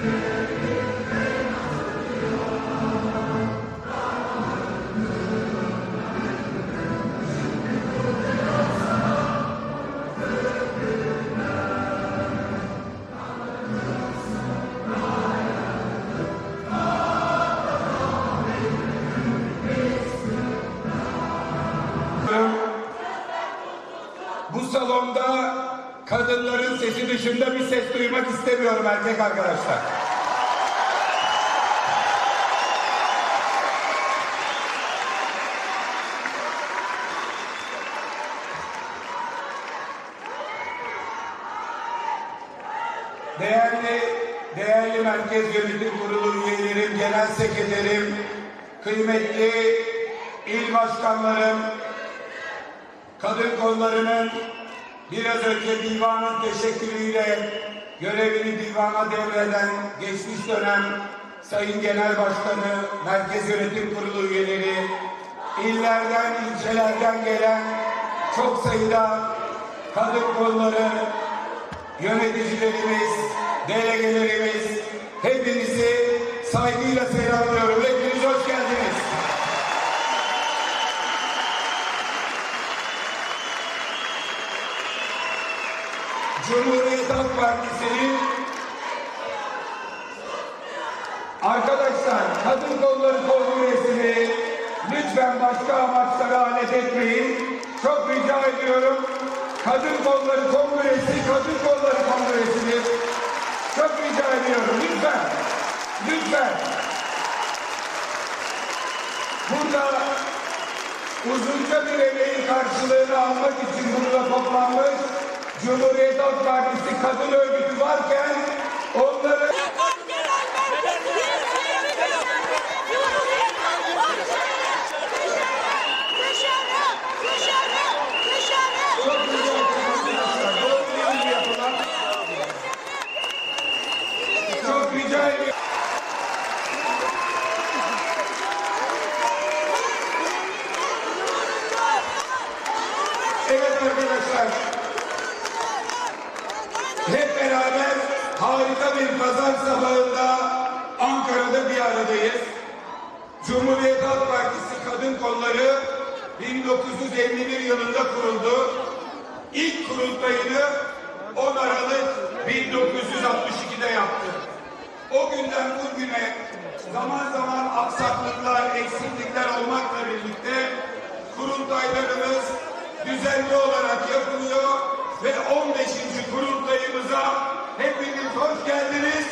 bu salonda kadınların sesi dışında bir ses duymak istemiyorum erkek arkadaşlar. Değerli, değerli Merkez Yönetim Kurulu üyelerim, genel sekreterim, kıymetli il başkanlarım, kadın kollarının biraz önce divanın teşekkürüyle görevini divana devreden geçmiş dönem Sayın Genel Başkanı, Merkez Yönetim Kurulu üyeleri, illerden, ilçelerden gelen çok sayıda kadın kolları, yöneticilerimiz, delegelerimiz, hepinizi saygıyla selamlıyorum. Hepiniz hoş geldiniz. Cumhuriyet Halk Partisi'nin Arkadaşlar kadın kolları kongresini lütfen başka amaçlara alet etmeyin. Çok rica ediyorum. Kadın kolları kongresi, kadın kolları kongresini çok rica ediyorum. Lütfen. Lütfen. Burada uzunca bir emeğin karşılığını almak için burada toplanmış Cumhuriyet Halk Partisi kadın örgütü varken onları çok rica ediyorum. Evet arkadaşlar. Bir pazar sabahında Ankara'da bir aradayız. Cumhuriyet Halk Partisi Kadın Kolları 1951 yılında kuruldu. İlk kurultayını 10 Aralık 1962'de yaptı. O günden bugüne zaman zaman aksaklıklar, eksiklikler olmakla birlikte kurultaylarımız düzenli olarak yapılıyor ve 15. kurultayımıza hepiniz hoş geldiniz,